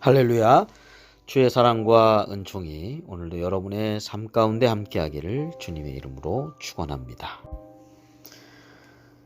할렐루야. 주의 사랑과 은총이 오늘도 여러분의 삶 가운데 함께하기를 주님의 이름으로 축원합니다.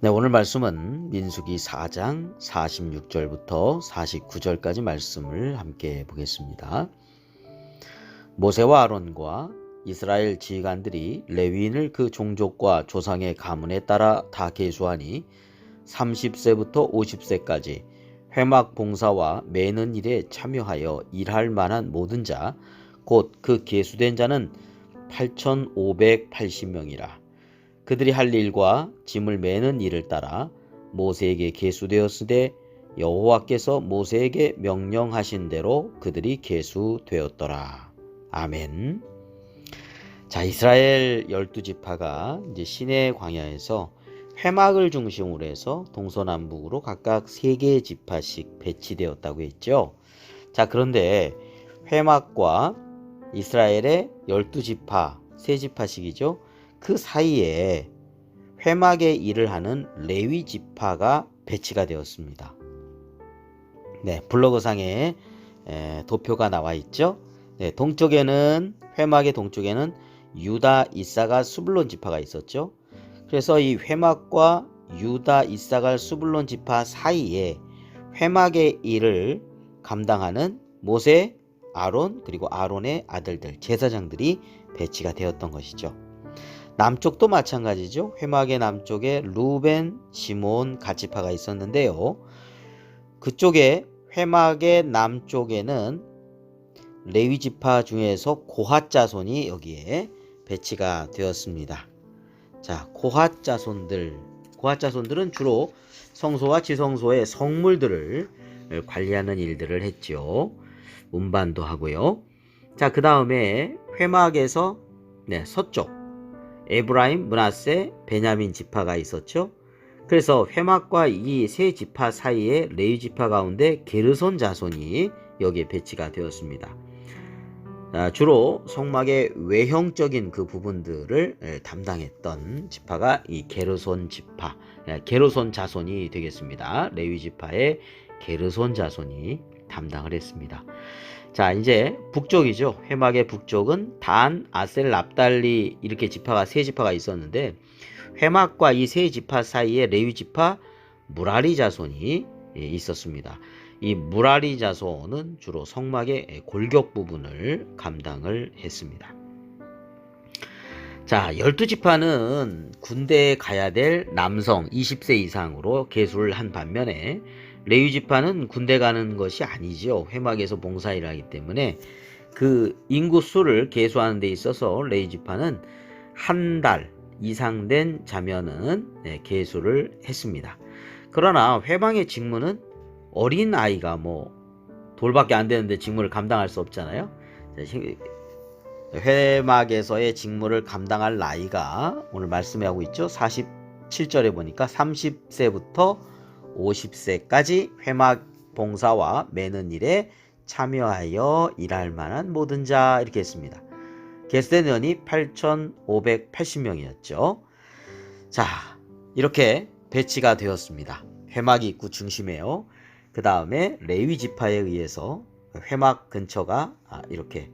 네, 오늘 말씀은 민수기 4장 46절부터 49절까지 말씀을 함께 보겠습니다. 모세와 아론과 이스라엘 지휘관들이 레위인을 그 종족과 조상의 가문에 따라 다 계수하니 30세부터 50세까지 회막 봉사와 매는 일에 참여하여 일할 만한 모든 자, 곧 그 계수된 자는 8,580명이라. 그들이 할 일과 짐을 매는 일을 따라 모세에게 계수되었으되 여호와께서 모세에게 명령하신 대로 그들이 계수되었더라. 아멘. 자, 이스라엘 열두 지파가 이제 시내 광야에서 회막을 중심으로 해서 동서남북으로 각각 세 개의 지파씩 배치되었다고 했죠. 자, 그런데 회막과 이스라엘의 열두 지파, 세 지파씩이죠. 그 사이에 회막의 일을 하는 레위 지파가 배치가 되었습니다. 네, 블로그상에 도표가 나와 있죠. 네, 동쪽에는 회막의 동쪽에는 유다, 이사가, 수블론 지파가 있었죠. 그래서 이 회막과 유다, 이사갈, 수블론 지파 사이에 회막의 일을 감당하는 모세, 아론 그리고 아론의 아들들 제사장들이 배치가 되었던 것이죠. 남쪽도 마찬가지죠. 회막의 남쪽에 루벤, 시몬, 가치파가 있었는데요. 그쪽에 회막의 남쪽에는 레위 지파 중에서 고핫 자손이 여기에 배치가 되었습니다. 자, 고핫 자손들. 고핫 자손들은 주로 성소와 지성소의 성물들을 관리하는 일들을 했죠. 운반도 하고요. 자, 그 다음에 회막에서 네, 서쪽 에브라임, 문하세, 베냐민 지파가 있었죠. 그래서 회막과 이 세 지파 사이에 레위 지파 가운데 게르손 자손이 여기에 배치가 되었습니다. 주로 성막의 외형적인 그 부분들을 담당했던 지파가 이 게르손 지파, 게르손 자손이 되겠습니다. 레위 지파의 게르손 자손이 담당을 했습니다. 자, 이제 북쪽이죠. 회막의 북쪽은 단, 아셀, 납달리 이렇게 지파가 세 지파가 있었는데 회막과 이 세 지파 사이에 레위 지파 무라리 자손이 있었습니다. 이 무라리 자손은 주로 성막의 골격 부분을 감당을 했습니다. 자, 열두 지파는 군대에 가야 될 남성 20세 이상으로 계수를 한 반면에 레위 지파는 군대 가는 것이 아니죠. 회막에서 봉사일 하기 때문에 그 인구 수를 계수하는 데 있어서 레위 지파는 한 달 이상 된 자면은 네, 계수를 했습니다. 그러나 회방의 직무는 어린 아이가 뭐 돌밖에 안 되는데 직무를 감당할 수 없잖아요. 회막에서의 직무를 감당할 나이가 오늘 말씀해 하고 있죠. 47절에 보니까 30세부터 50세까지 회막 봉사와 매는 일에 참여하여 일할 만한 모든 자 이렇게 했습니다. 의원이 8,580명이었죠. 자, 이렇게 배치가 되었습니다. 회막 입구 중심에요. 그 다음에 레위 지파에 의해서 회막 근처가 아, 이렇게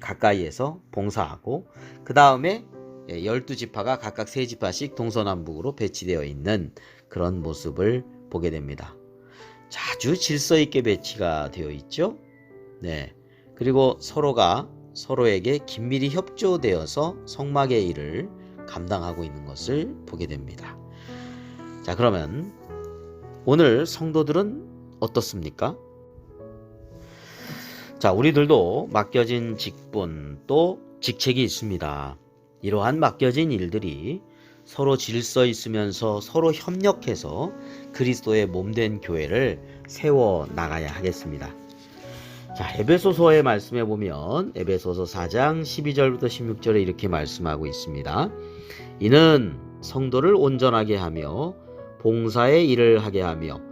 가까이에서 봉사하고 그 다음에 열두 지파가 각각 세 지파씩 동서남북으로 배치되어 있는 그런 모습을 보게 됩니다. 자주 질서 있게 배치가 되어 있죠. 네. 그리고 서로가 서로에게 긴밀히 협조되어서 성막의 일을 감당하고 있는 것을 보게 됩니다. 자, 그러면 오늘 성도들은 어떻습니까? 자, 우리들도 맡겨진 직분 또 직책이 있습니다. 이러한 맡겨진 일들이 서로 질서 있으면서 서로 협력해서 그리스도의 몸된 교회를 세워 나가야 하겠습니다. 자, 에베소서의 말씀에 보면 에베소서 4장 12절부터 16절에 이렇게 말씀하고 있습니다. 이는 성도를 온전하게 하며 봉사의 일을 하게 하며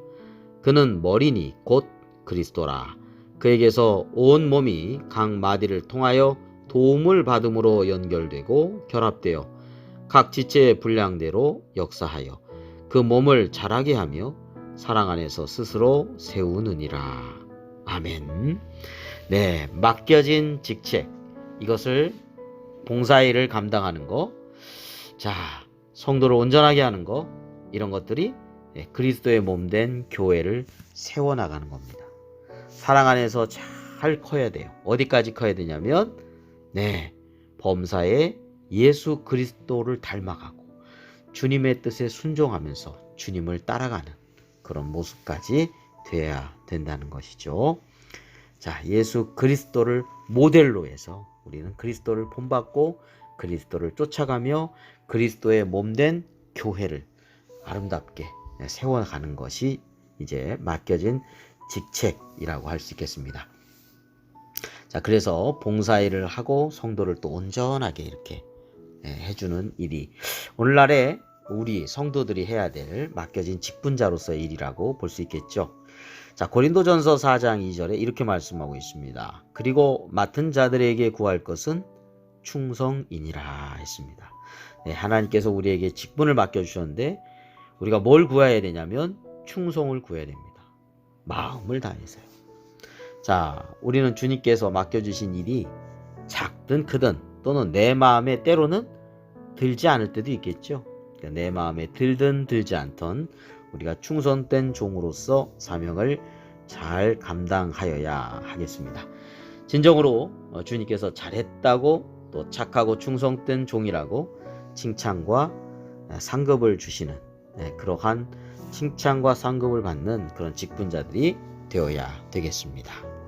그는 머리니 곧 그리스도라. 그에게서 온 몸이 각 마디를 통하여 도움을 받음으로 연결되고 결합되어 각 지체의 분량대로 역사하여 그 몸을 자라게 하며 사랑 안에서 스스로 세우느니라. 아멘. 네, 맡겨진 직책. 이것을 봉사일을 감당하는 거. 자, 성도를 온전하게 하는 거. 이런 것들이 네, 그리스도의 몸 된 교회를 세워나가는 겁니다. 사랑 안에서 잘 커야 돼요. 어디까지 커야 되냐면, 네, 범사에 예수 그리스도를 닮아가고, 주님의 뜻에 순종하면서 주님을 따라가는 그런 모습까지 돼야 된다는 것이죠. 자, 예수 그리스도를 모델로 해서 우리는 그리스도를 본받고 그리스도를 쫓아가며 그리스도의 몸 된 교회를 아름답게 세워가는 것이 이제 맡겨진 직책이라고 할 수 있겠습니다. 자, 그래서 봉사일을 하고 성도를 또 온전하게 이렇게 예, 해주는 일이 오늘날에 우리 성도들이 해야 될 맡겨진 직분자로서의 일이라고 볼 수 있겠죠. 자, 고린도전서 4장 2절에 이렇게 말씀하고 있습니다. 그리고 맡은 자들에게 구할 것은 충성이니라 했습니다. 네, 하나님께서 우리에게 직분을 맡겨주셨는데 우리가 뭘 구해야 되냐면 충성을 구해야 됩니다. 마음을 다해서요. 자, 우리는 주님께서 맡겨주신 일이 작든 크든 또는 내 마음에 때로는 들지 않을 때도 있겠죠. 그러니까 내 마음에 들든 들지 않던 우리가 충성된 종으로서 사명을 잘 감당하여야 하겠습니다. 진정으로 어, 주님께서 잘했다고 또 착하고 충성된 종이라고 칭찬과 상급을 주시는 네, 그러한 칭찬과 상급을 받는 그런 직분자들이 되어야 되겠습니다.